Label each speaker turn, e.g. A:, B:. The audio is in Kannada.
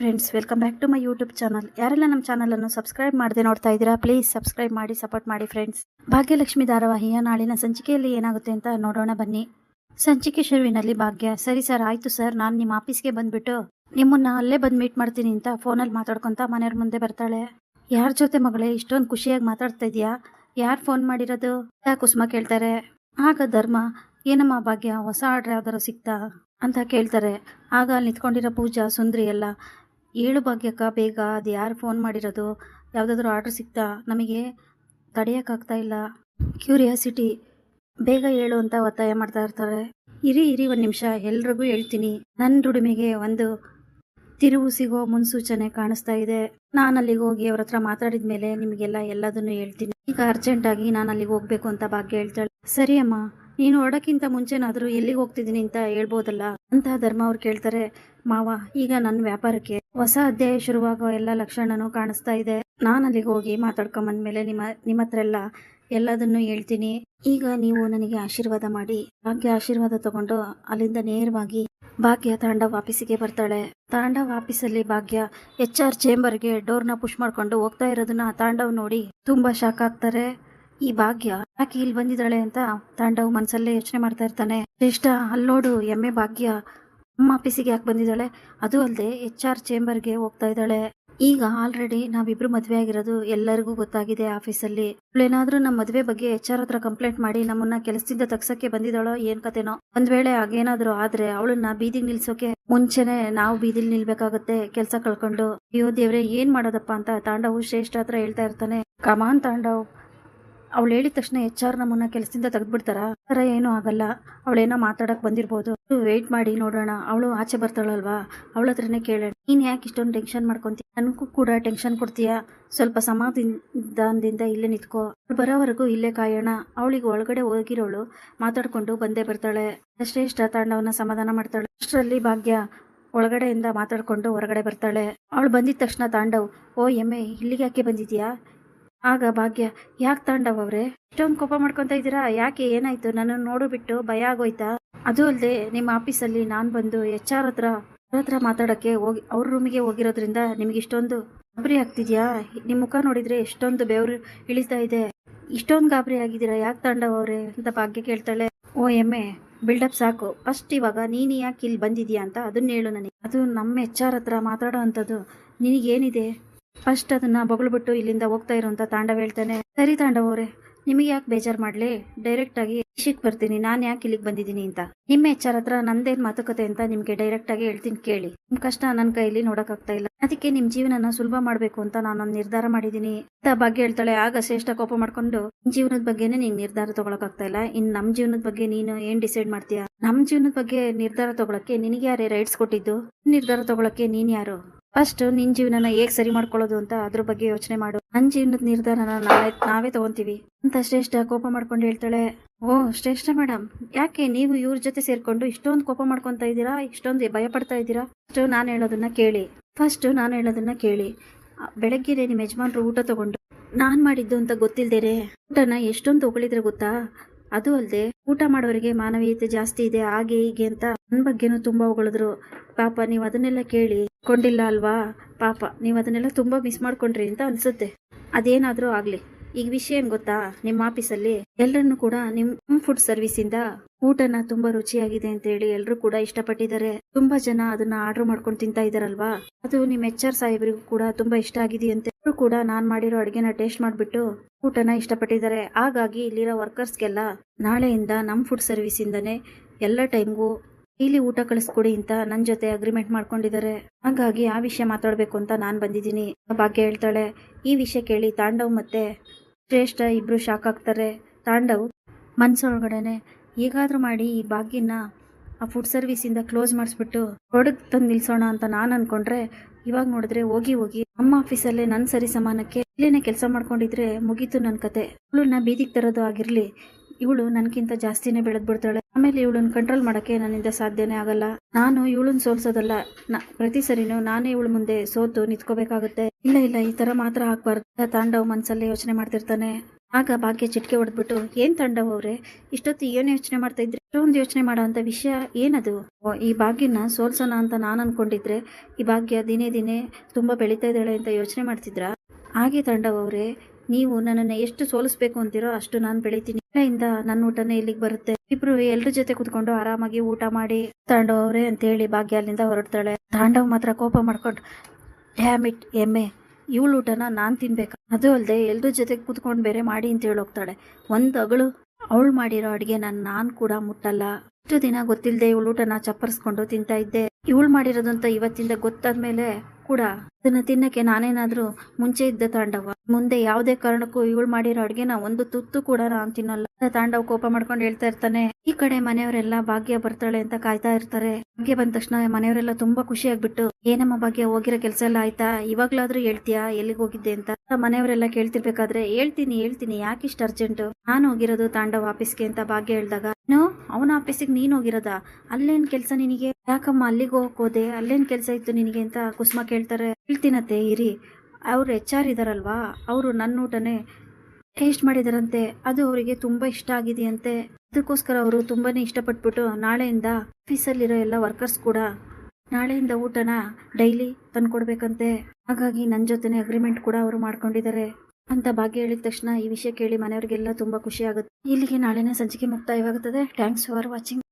A: Friends, welcome back to my YouTube channel. ಯಾರೆಲ್ಲ ನಮ್ಮ ಚಾನಲನ್ನು ಸಬ್ಸ್ಕ್ರೈಬ್ ಮಾಡದೆ ನೋಡ್ತಾ ಇದ್ದೀರಾ, ಪ್ಲೀಸ್ ಸಬ್ಸ್ಕ್ರೈಬ್ ಮಾಡಿ, ಸಪೋರ್ಟ್ ಮಾಡಿ ಫ್ರೆಂಡ್ಸ್. ಭಾಗ್ಯಲಕ್ಷ್ಮಿ ಧಾರಾವಾಹಿಯ ನಾಳಿನ ಸಂಚಿಕೆಯಲ್ಲಿ ಏನಾಗುತ್ತೆ ಅಂತ ನೋಡೋಣ ಬನ್ನಿ. ಸಂಚಿಕೆ ಶುರುವಿನಲ್ಲಿ ಭಾಗ್ಯ, ಸರಿ ಸರ್, ಆಯಿತು ಸರ್, ನಾನು ನಿಮ್ಮ ಆಫೀಸ್ಗೆ ಬಂದ್ಬಿಟ್ಟು ನಿಮ್ಮನ್ನ ಅಲ್ಲೇ ಬಂದು ಮೀಟ್ ಮಾಡ್ತೀನಿ ಅಂತ ಫೋನಲ್ಲಿ ಮಾತಾಡ್ಕೊತ ಮನೆಯವ್ರ ಮುಂದೆ ಬರ್ತಾಳೆ. ಯಾರ ಜೊತೆ ಮಗಳೇ, ಇಷ್ಟೊಂದು ಖುಷಿಯಾಗಿ ಮಾತಾಡ್ತಾ ಇದೀಯಾ? ಯಾರು ಫೋನ್ ಮಾಡಿರೋದು? ಕುಸುಮ ಕೇಳ್ತಾರೆ. ಆಗ ಧರ್ಮ, ಏನಮ್ಮ ಭಾಗ್ಯ, ಹೊಸ ಆರ್ಡ್ರ್ ಯಾವ್ದಾರು ಸಿಗ್ತಾ ಅಂತ ಕೇಳ್ತಾರೆ. ಆಗ ಅಲ್ಲಿ ನಿಂತ್ಕೊಂಡಿರೋ ಪೂಜಾ, ಸುಂದ್ರಿ ಎಲ್ಲ ಏಳು ಭಾಗ್ಯಕ್ಕ ಬೇಗ ಅದು ಯಾರು ಫೋನ್ ಮಾಡಿರೋದು? ಯಾವುದಾದ್ರು ಆರ್ಡ್ರ್ ಸಿಗ್ತಾ ನಮಗೆ ತಡೆಯೋಕ್ಕಾಗ್ತಾ ಇಲ್ಲ. ಕ್ಯೂರಿಯಾಸಿಟಿ ಬೇಗ ಹೇಳು ಅಂತ ಒತ್ತಾಯ ಮಾಡ್ತಾ ಇರ್ತಾರೆ. ಇರಿ ಇರಿ ಒಂದು ನಿಮಿಷ, ಎಲ್ರಿಗೂ ಹೇಳ್ತೀನಿ. ನನ್ನ ದುಡಿಮೆಗೆ ಒಂದು ತಿರುವು ಸಿಗೋ ಮುನ್ಸೂಚನೆ ಕಾಣಿಸ್ತಾ ಇದೆ. ನಾನು ಅಲ್ಲಿಗೆ ಹೋಗಿ ಅವ್ರ ಹತ್ರ ಮಾತಾಡಿದ ಮೇಲೆ ನಿಮಗೆಲ್ಲ ಎಲ್ಲದನ್ನು ಹೇಳ್ತೀನಿ. ಈಗ ಅರ್ಜೆಂಟಾಗಿ ನಾನು ಅಲ್ಲಿಗೆ ಹೋಗ್ಬೇಕು ಅಂತ ಭಾಗ್ಯ ಹೇಳ್ತಾಳೆ. ಸರಿ ಅಮ್ಮ. ನೀನು ಹೊರಡಕ್ಕಿಂತ ಮುಂಚೆನಾದರೂ ಎಲ್ಲಿಗೆ ಹೋಗ್ತಿದ್ದೀನಿ ಅಂತ ಹೇಳ್ಬೋದಲ್ಲ? ಅಂತ ಧರ್ಮ ಅವ್ರು ಕೇಳ್ತಾರೆ. ಮಾವ, ಈಗ ನನ್ನ ವ್ಯಾಪಾರಕ್ಕೆ ಹೊಸ ಅಧ್ಯಾಯ ಶುರುವಾಗೋ ಎಲ್ಲ ಲಕ್ಷಣನೂ ಕಾಣಿಸ್ತಾ ಇದೆ. ನಾನು ಅಲ್ಲಿಗೆ ಹೋಗಿ ಮಾತಾಡ್ಕೊಂಬಂದ್ಮೇಲೆ ನಿಮ್ಮ ನಿಮ್ಮ ಹತ್ರ ಎಲ್ಲ ಎಲ್ಲದನ್ನು ಹೇಳ್ತೀನಿ. ಈಗ ನೀವು ನನಗೆ ಆಶೀರ್ವಾದ ಮಾಡಿ. ಭಾಗ್ಯ ಆಶೀರ್ವಾದ ತಗೊಂಡು ಅಲ್ಲಿಂದ ನೇರವಾಗಿ ಭಾಗ್ಯ ತಾಂಡ ವಾಪಸ್ಸಿಗೆ ಬರ್ತಾಳೆ. ತಾಂಡ ವಾಪೀಸಲ್ಲಿ ಭಾಗ್ಯ ಎಚ್ ಆರ್ ಚೇಂಬರ್ಗೆ ಡೋರ್ನ ಪುಷ್ ಮಾಡ್ಕೊಂಡು ಹೋಗ್ತಾ ಇರೋದನ್ನ ತಾಂಡವ್ ನೋಡಿ ತುಂಬಾ ಶಾಕ್ ಆಗ್ತಾರೆ. ಈ ಭಾಗ್ಯ ಯಾಕೆ ಇಲ್ಲಿ ಬಂದಿದ್ದಾಳೆ ಅಂತ ತಾಂಡವ್ ಮನಸ್ಸಲ್ಲೇ ಯೋಚನೆ ಮಾಡ್ತಾ ಇರ್ತಾನೆ. ಶ್ರೇಷ್ಠ, ಅಲ್ಲೋಡು, ಎಮ್ಮೆ ಭಾಗ್ಯ ನಮ್ಮ ಆಫೀಸಿಗೆ ಯಾಕೆ ಬಂದಿದ್ದಾಳೆ? ಅದು ಅಲ್ಲದೆ ಎಚ್ ಆರ್ ಚೇಂಬರ್ಗೆ ಹೋಗ್ತಾ ಇದ್ದಾಳೆ. ಈಗ ಆಲ್ರೆಡಿ ನಾವಿಬ್ರು ಮದುವೆ ಆಗಿರೋದು ಎಲ್ಲರಿಗೂ ಗೊತ್ತಾಗಿದೆ ಆಫೀಸಲ್ಲಿ. ಏನಾದ್ರೂ ನಮ್ಮ ಮದುವೆ ಬಗ್ಗೆ ಎಚ್ ಆರ್ ಹತ್ರ ಕಂಪ್ಲೇಂಟ್ ಮಾಡಿ ನಮ್ಮನ್ನ ಕೆಲಸದಿಂದ ತಗ್ಸಕ್ಕೆ ಬಂದಿದ್ದಾಳೋ ಏನ್ ಕತೆನೋ? ಒಂದ್ ವೇಳೆ ಹಾಗೇನಾದ್ರೂ ಆದ್ರೆ ಅವಳನ್ನ ಬೀದಿಗೆ ನಿಲ್ಸೋಕೆ ಮುಂಚೆನೆ ನಾವು ಬೀದಿಲಿ ನಿಲ್ಬೇಕಾಗತ್ತೆ ಕೆಲಸ ಕಳ್ಕೊಂಡು. ಅಯ್ಯೋ ದೇವ್ರೆ, ಏನ್ ಮಾಡೋದಪ್ಪ ಅಂತ ತಾಂಡವು ಶ್ರೇಷ್ಠ ಹತ್ರ ಹೇಳ್ತಾ ಇರ್ತಾನೆ. ಕಮಾನ್ ತಾಂಡವ್ ಅವಳು ಹೇಳಿದ ತಕ್ಷಣ ಎಚ್ ಆರ್ ನಮ್ಮನ್ನ ಕೆಲಸದಿಂದ ತೆಗೆದ್ಬಿಡ್ತಾರ? ಥರ ಏನೂ ಆಗಲ್ಲ. ಅವಳೇನೋ ಮಾತಾಡಕ್ ಬಂದಿರ್ಬೋದು. ವೆಯ್ಟ್ ಮಾಡಿ ನೋಡೋಣ. ಅವಳು ಆಚೆ ಬರ್ತಾಳಲ್ವಾ? ಅವಳ ಹತ್ರನೇ ಕೇಳೋಣ. ನೀನ್ ಯಾಕೆ ಇಷ್ಟೊಂದು ಟೆನ್ಷನ್ ಮಾಡ್ಕೊಂತೀಯ ನನಗೂ ಕೂಡ ಟೆನ್ಷನ್ ಕೊಡ್ತೀಯಾ? ಸ್ವಲ್ಪ ಸಮಾಧಾನದಿಂದ ಇಲ್ಲೇ ನಿಂತ್ಕೋ. ಬರೋವರೆಗೂ ಇಲ್ಲೇ ಕಾಯೋಣ. ಅವಳಿಗೆ ಒಳಗಡೆ ಹೋಗಿರೋಳು. ಮಾತಾಡ್ಕೊಂಡು ಬಂದೇ ಬರ್ತಾಳೆ. ಶ್ರೇಷ್ಠ ತಾಂಡವನ್ನ ಸಮಾಧಾನ ಮಾಡ್ತಾಳೆ. ಅಷ್ಟರಲ್ಲಿ ಭಾಗ್ಯ ಒಳಗಡೆಯಿಂದ ಮಾತಾಡ್ಕೊಂಡು ಹೊರಗಡೆ ಬರ್ತಾಳೆ. ಅವಳು ಬಂದಿದ ತಕ್ಷಣ ತಾಂಡವ್, ಓ ಎಮ್ಮೆ ಇಲ್ಲಿಗೆ ಯಾಕೆ ಬಂದಿದ್ಯಾ ಆಗ ಭಾಗ್ಯ, ಯಾಕೆ ತಾಂಡವ್ರೆ ಇಷ್ಟೊಂದು ಕೋಪ ಮಾಡ್ಕೊತಾ ಇದ್ದೀರಾ? ಯಾಕೆ ಏನಾಯ್ತು? ನನ್ನ ನೋಡು ಬಿಟ್ಟು ಭಯ ಆಗೋಯ್ತಾ? ಅದು ಅಲ್ಲದೆ ನಿಮ್ಮ ಆಫೀಸಲ್ಲಿ ನಾನು ಬಂದು ಎಚ್ ಆರ್ ಹತ್ರ ಅವ್ರ ಹತ್ರ ಮಾತಾಡೋಕ್ಕೆ ಹೋಗಿ, ಅವ್ರ ರೂಮಿಗೆ ಹೋಗಿರೋದ್ರಿಂದ ನಿಮ್ಗೆ ಇಷ್ಟೊಂದು ಗಾಬರಿ ಆಗ್ತಿದ್ಯಾ? ನಿಮ್ಮ ಮುಖ ನೋಡಿದ್ರೆ ಎಷ್ಟೊಂದು ಬೆವರು ಇಳಿತಾ ಇದೆ. ಇಷ್ಟೊಂದು ಗಾಬರಿ ಆಗಿದ್ದೀರಾ? ಯಾಕೆ ತಾಂಡವ್ ಅವ್ರೆ ಅಂತ ಭಾಗ್ಯ ಕೇಳ್ತಾಳೆ. ಓ ಎಮ್ಮೆ ಬಿಲ್ಡಪ್ ಸಾಕು. ಫಸ್ಟ್ ಇವಾಗ ನೀನು ಯಾಕೆ ಇಲ್ಲಿ ಬಂದಿದ್ಯಾ ಅಂತ ಅದನ್ನ ಹೇಳು ನನಗೆ. ಅದು ನಮ್ಮ ಎಚ್ ಆರ್ ಹತ್ರ ಮಾತಾಡೋ ಅಂಥದ್ದು. ನಿನಗೇನಿದೆ? ಫಸ್ಟ್ ಅದನ್ನ ಬೊಗಳ್ಬಿಟ್ಟು ಇಲ್ಲಿಂದ ಹೋಗ್ತಾ ಇರುವಂತ ತಾಂಡವ್ ಹೇಳ್ತಾನೆ. ಸರಿ ತಾಂಡವ್ ಅವ್ರೆ ನಿಮಗೆ ಯಾಕೆ ಬೇಜಾರ್ ಮಾಡ್ಲಿ? ಡೈರೆಕ್ಟ್ ಆಗಿ ವಿಷಯಕ್ಕೆ ಬರ್ತೀನಿ, ನಾನು ಯಾಕೆ ಇಲ್ಲಿಗೆ ಬಂದಿದ್ದೀನಿ ಅಂತ. ನಿಮ್ಮ ಎಚ್ಚಾರ ಹತ್ರ ನಂದೇನ್ ಮಾತುಕತೆ ಅಂತ ನಿಮ್ಗೆ ಡೈರೆಕ್ಟ್ ಆಗಿ ಹೇಳ್ತೀನಿ ಕೇಳಿ. ನಿಮ್ ಕಷ್ಟ ನನ್ನ ಕೈಯಲ್ಲಿ ನೋಡಕ್ಕಾಗ್ತಾ ಇಲ್ಲ. ಅದಕ್ಕೆ ನಿಮ್ ಜೀವನನ ಸುಲಭ ಮಾಡ್ಬೇಕು ಅಂತ ನಾನೊಂದು ನಿರ್ಧಾರ ಮಾಡಿದೀನಿ. ಅಂತ ಬಗ್ಗೆ ಹೇಳ್ತಾಳೆ, ಆಗ ಶ್ರೇಷ್ಠ ಕೋಪ ಮಾಡ್ಕೊಂಡು ನಿನ್ ಜೀವನದ ಬಗ್ಗೆನೇ ನೀನ್ ನಿರ್ಧಾರ ತಗೊಳಕ್ಕಾಗ್ತಾ ಇಲ್ಲ. ಇನ್ ನಮ್ ಜೀವನದ ಬಗ್ಗೆ ನೀನು ಏನ್ ಡಿಸೈಡ್ ಮಾಡ್ತೀಯಾ? ನಮ್ ಜೀವನದ ಬಗ್ಗೆ ನಿರ್ಧಾರ ತಗೊಳಕ್ಕೆ ನಿನಗೆ ಯಾರೇ ರೈಟ್ಸ್ ಕೊಟ್ಟಿದ್ದು? ನಿರ್ಧಾರ ತಗೊಳಕ್ಕೆ ನೀನ್ ಯಾರು? ಫಸ್ಟ್ ನಿನ್ ಜೀವನನ ಹೇಗ್ ಸರಿ ಮಾಡ್ಕೊಳ್ಳೋದು ಅಂತ ಅದ್ರ ಬಗ್ಗೆ ಯೋಚನೆ ಮಾಡು. ನನ್ ಜೀವನದ ನಿರ್ಧಾರನ ನಾವೇ ನಾವೇ ತಗೊಂತೀವಿ. ಅಂತ ಶ್ರೇಷ್ಠ ಕೋಪ ಮಾಡ್ಕೊಂಡು ಹೇಳ್ತಾಳೆ. ಓ, ಶ್ರೇಷ್ಠ ಮೇಡಮ್ ಯಾಕೆ ನೀವು ಇವ್ರ ಜೊತೆ ಸೇರ್ಕೊಂಡು ಇಷ್ಟೊಂದು ಕೋಪ ಮಾಡ್ಕೊಂತ ಇದ್ದೀರಾ? ಇಷ್ಟೊಂದು ಭಯ ಪಡ್ತಾ ಇದ್ದೀರಾ? ಫಸ್ಟ್ ನಾನು ಹೇಳೋದನ್ನ ಕೇಳಿ. ಫಸ್ಟ್ ನಾನು ಹೇಳೋದನ್ನ ಕೇಳಿ. ಬೆಳಗ್ಗೆ ನಿಮ್ಮ ಯಜಮಾನ್ರು ಊಟ ತಗೊಂಡು, ನಾನ್ ಮಾಡಿದ್ದು ಅಂತ ಗೊತ್ತಿಲ್ದೇನೆ? ಊಟನ ಎಷ್ಟೊಂದು ಹೊಗಳಿದ್ರೆ ಗೊತ್ತಾ? ಅದು ಅಲ್ಲದೆ ಊಟ ಮಾಡೋರಿಗೆ ಮಾನವೀಯತೆ ಜಾಸ್ತಿ ಇದೆ, ಹಾಗೆ ಹೀಗೆ ಅಂತ ನನ್ನ ಬಗ್ಗೆನೂ ತುಂಬಾ ಹೊಗಳಿದ್ರು. ಪಾಪ, ನೀವು ಅದನ್ನೆಲ್ಲ ಕೇಳಿ ಕೊಂಡಿಲ್ಲ ಅಲ್ವಾ? ಪಾಪ, ನೀವು ಅದನ್ನೆಲ್ಲ ತುಂಬಾ ಮಿಸ್ ಮಾಡ್ಕೊಂಡ್ರಿ ಅಂತ ಅನ್ಸುತ್ತೆ. ಅದೇನಾದ್ರೂ ಆಗ್ಲಿ. ಈಗ ವಿಷಯ ಏನ್ ಗೊತ್ತಾ? ನಿಮ್ಮ ಆಫೀಸಲ್ಲಿ ಎಲ್ಲರನ್ನು ಕೂಡ ನಿಮ್ ಫುಡ್ ಸರ್ವಿಸ್ ಇಂದ ಊಟನ ತುಂಬಾ ರುಚಿಯಾಗಿದೆ ಅಂತ ಹೇಳಿ ಎಲ್ಲರೂ ಕೂಡ ಇಷ್ಟಪಟ್ಟಿದ್ದಾರೆ. ತುಂಬಾ ಜನ ಅದನ್ನ ಆರ್ಡರ್ ಮಾಡ್ಕೊಂಡು ತಿಂತಾ ಇದಾರಲ್ವಾ ಅದು ನಿಮ್ ಎಚ್ ಆರ್ ಸಾಹೇಬರಿಗೂ ಕೂಡ ತುಂಬಾ ಇಷ್ಟ ಆಗಿದೆಯಂತೆ. ಅವರು ಕೂಡ ನಾನ್ ಮಾಡಿರೋ ಅಡಿಗೆನ ಟೇಸ್ಟ್ ಮಾಡ್ಬಿಟ್ಟು ಊಟನ ಇಷ್ಟಪಟ್ಟಿದ್ದಾರೆ. ಹಾಗಾಗಿ ಇಲ್ಲಿರೋ ವರ್ಕರ್ಸ್ಗೆಲ್ಲ ನಾಳೆಯಿಂದ ನಮ್ ಫುಡ್ ಸರ್ವಿಸ್ ಇಂದನೇ ಎಲ್ಲ ಟೈಮ್ಗೂ ಇಲ್ಲಿ ಊಟ ಕಳಿಸ್ಕೊಡಿ ಅಂತ ನನ್ನ ಜೊತೆ ಅಗ್ರಿಮೆಂಟ್ ಮಾಡ್ಕೊಂಡಿದ್ದಾರೆ. ಹಾಗಾಗಿ ಆ ವಿಷಯ ಮಾತಾಡ್ಬೇಕು ಅಂತ ನಾನು ಬಂದಿದ್ದೀನಿ. ಭಾಗ್ಯ ಹೇಳ್ತಾಳೆ. ಈ ವಿಷಯ ಕೇಳಿ ತಾಂಡವ್ ಮತ್ತೆ ಶ್ರೇಷ್ಠ ಇಬ್ರು ಶಾಕ್ ಆಗ್ತಾರೆ. ತಾಂಡವ್ ಮನ್ಸೊಳಗಡೆನೆ ಹೇಗಾದ್ರೂ ಮಾಡಿ ಈ ಭಾಗ್ಯನ ಆ ಫುಡ್ ಸರ್ವಿಸಿಂದ ಕ್ಲೋಸ್ ಮಾಡಿಸ್ಬಿಟ್ಟು ಹೊಡಗ್ ತಂದು ನಿಲ್ಸೋಣ ಅಂತ ನಾನು ಅನ್ಕೊಂಡ್ರೆ ಇವಾಗ ನೋಡಿದ್ರೆ ಹೋಗಿ ಹೋಗಿ ನಮ್ಮ ಆಫೀಸಲ್ಲೇ ನನ್ನ ಸರಿ ಸಮಾನಕ್ಕೆ ಇಲ್ಲೇನೆ ಕೆಲಸ ಮಾಡ್ಕೊಂಡಿದ್ರೆ ಮುಗೀತು ನನ್ನ ಕತೆ. ಇವಳನ್ನ ಬೀದಿಗೆ ತರೋದು ಆಗಿರಲಿ. ಇವಳು ನನಗಿಂತ ಜಾಸ್ತಿನೇ ಬೆಳೆದು ಬಿಡ್ತಾಳೆ ಆಮೇಲೆ ಇವಳನ್ನ ಕಂಟ್ರೋಲ್ ಮಾಡೋಕ್ಕೆ ನನ್ನಿಂದ ಸಾಧ್ಯನೇ ಆಗಲ್ಲ. ನಾನು ಇವಳನ್ನ ಸೋಲ್ಸೋದಲ್ಲ. ನ- ಪ್ರತಿ ಸರಿನೂ ನಾನೇ ಇವಳು ಮುಂದೆ ಸೋತು ನಿಂತ್ಕೋಬೇಕಾಗುತ್ತೆ. ಇಲ್ಲ ಇಲ್ಲ, ಈ ತರ ಮಾತ್ರ ಹಾಕ್ಬಾರ್ದು ತಾಂಡವ್ ಮನಸ್ಸಲ್ಲೇ ಯೋಚನೆ ಮಾಡ್ತಿರ್ತಾನೆ. ಆಗ ಭಾಗ್ಯ ಚಿಟಿಕೆ ಹೊಡೆದ್ಬಿಟ್ಟು, ಏನ್ ತಂಡವವ್ರೆ ಇಷ್ಟೊತ್ತು ಏನು ಯೋಚನೆ ಮಾಡ್ತಾ ಇದ್ರೆ? ಇಷ್ಟೊಂದು ಯೋಚನೆ ಮಾಡೋ ವಿಷಯ ಏನದು? ಈ ಭಾಗ್ಯನ ಸೋಲ್ಸೋಣ ಅಂತ ನಾನು ಅನ್ಕೊಂಡಿದ್ರೆ, ಈ ಭಾಗ್ಯ ದಿನೇ ದಿನೇ ತುಂಬಾ ಬೆಳೀತಾ ಇದ್ದಾಳೆ ಅಂತ ಯೋಚನೆ ಮಾಡ್ತಿದ್ರ? ಹಾಗೆ ತಂಡವವ್ರೆ ನೀವು ನನ್ನನ್ನು ಎಷ್ಟು ಸೋಲಿಸ್ಬೇಕು ಅಂತೀರೋ ಅಷ್ಟು ನಾನು ಬೆಳಿತೀನಿ. ಇಂದ ನನ್ನ ಊಟನೇ ಇಲ್ಲಿಗೆ ಬರುತ್ತೆ. ಇಬ್ರು ಎಲ್ರ ಜೊತೆ ಕುತ್ಕೊಂಡು ಆರಾಮಾಗಿ ಊಟ ಮಾಡಿ, ತಾಂಡವ್ ಅವ್ರೆ ಅಂತ ಹೇಳಿ ಭಾಗ್ಯ ಅಲ್ಲಿಂದ ಹೊರಡ್ತಾಳೆ. ತಾಂಡವ್ ಮಾತ್ರ ಕೋಪ ಮಾಡ್ಕೊಂಡು, ಡ್ಯಾಮ್ ಇಟ್, ಎಮ್ಮೆ. ಇವಳು ಊಟನ ನಾನು ತಿನ್ಬೇಕು. ಅದು ಅಲ್ಲದೆ ಎಲ್ರ ಜೊತೆ ಕೂತ್ಕೊಂಡು ಬೇರೆ ಮಾಡಿ ಅಂತ ಹೇಳಿ ಹೋಗ್ತಾಳೆ. ಒಂದು ಅಗಳು ಅವಳು ಮಾಡಿರೋ ಅಡುಗೆನ ನಾನು ಕೂಡ ಮುಟ್ಟಲ್ಲ. ಇಷ್ಟು ದಿನ ಗೊತ್ತಿಲ್ಲದೆ ಇವಳು ಊಟನ ಚಪ್ಪರಿಸ್ಕೊಂಡು ತಿಂತಾ ಇದ್ದೆ. ಇವಳು ಮಾಡಿರೋದಂತ ಇವತ್ತಿಂದ ಗೊತ್ತಾದ್ಮೇಲೆ ಕೂಡ ಅದನ್ನ ತಿನ್ನಕ್ಕೆ ನಾನೇನಾದ್ರೂ ಮುಂಚೆ ಇದ್ದ ತಾಂಡವ, ಮುಂದೆ ಯಾವುದೇ ಕಾರಣಕ್ಕೂ ಇವಳು ಮಾಡಿರೋ ಅಡ್ಗೆನ ಒಂದು ತುತ್ತು ಕೂಡ ನಾನು ತಿನ್ನಲ್ಲ. ತಾಂಡವ್ ಕೋಪ ಮಾಡ್ಕೊಂಡು ಹೇಳ್ತಾ ಇರ್ತಾನೆ. ಈ ಕಡೆ ಮನೆಯವರೆಲ್ಲ ಭಾಗ್ಯ ಬರ್ತಾಳೆ ಅಂತ ಕಾಯ್ತಾ ಇರ್ತಾರೆ. ಭಾಗ್ಯ ಬಂದ ತಕ್ಷಣ ಮನೆಯವರೆಲ್ಲ ತುಂಬಾ ಖುಷಿ ಆಗ್ಬಿಟ್ಟು, ಏನಮ್ಮ ಭಾಗ್ಯ ಹೋಗಿರೋ ಕೆಲಸ ಎಲ್ಲ ಆಯ್ತಾ? ಇವಾಗ್ಲಾದ್ರೂ ಹೇಳ್ತೀಯಾ? ಎಲ್ಲಿಗೆ ಹೋಗಿದ್ದೆ ಅಂತ. ಮನೆಯವರೆಲ್ಲ ಕೇಳ್ತಿರ್ಬೇಕಾದ್ರೆ, ಹೇಳ್ತೀನಿ ಹೇಳ್ತೀನಿ ಯಾಕಿಷ್ಟು ಅರ್ಜೆಂಟ್ ನಾನು ಹೋಗಿರೋದು ತಾಂಡವ್ ಆಫೀಸ್ಗೆ ಅಂತ ಭಾಗ್ಯ ಹೇಳ್ದಾಗ, ನೋ, ಅವನ ಆಫೀಸಿಗೆ ನೀನ್ ಹೋಗಿರೋದ? ಅಲ್ಲೇನ್ ಕೆಲಸ ನಿನಗೆ? ಯಾಕಮ್ಮ ಅಲ್ಲಿಗೆ ಹೋಗೋದೆ? ಅಲ್ಲೇನ್ ಕೆಲಸ ಇತ್ತು ನಿನಗೆ? ಅಂತ ಕುಸುಮ ಕೇಳ್ತಾರೆ. ಹೇಳ್ತೀನತ್ತೆ, ಇರಿ. ಅವ್ರು ಎಚ್ ಆರ್ ಇದ್ದಾರಲ್ವಾ ಅವರು ನನ್ನ ಊಟನೇ ಟೇಸ್ಟ್ ಮಾಡಿದಾರಂತೆ. ಅದು ಅವರಿಗೆ ತುಂಬಾ ಇಷ್ಟ ಆಗಿದೆಯಂತೆ. ಅದಕ್ಕೋಸ್ಕರ ಅವರು ತುಂಬಾನೇ ಇಷ್ಟಪಟ್ಬಿಟ್ಟು ನಾಳೆಯಿಂದ ಆಫೀಸಲ್ಲಿರೋ ಎಲ್ಲ ವರ್ಕರ್ಸ್ ಕೂಡ ನಾಳೆಯಿಂದ ಊಟನ ಡೈಲಿ ತಂದ್ಕೊಡ್ಬೇಕಂತೆ. ಹಾಗಾಗಿ ನನ್ನ ಜೊತೆನೆ ಅಗ್ರಿಮೆಂಟ್ ಕೂಡ ಅವರು ಮಾಡ್ಕೊಂಡಿದ್ದಾರೆ ಅಂತ ಭಾಗ್ಯ ಹೇಳಿದ ತಕ್ಷಣ ಈ ವಿಷಯ ಕೇಳಿ ಮನೆಯವರಿಗೆಲ್ಲ ತುಂಬಾ ಖುಷಿ ಆಗುತ್ತೆ. ಇಲ್ಲಿಗೆ ನಾಳೆನೇ ಸಂಚಿಕೆ ಮುಕ್ತಾಯವಾಗುತ್ತದೆ. Thanks for watching.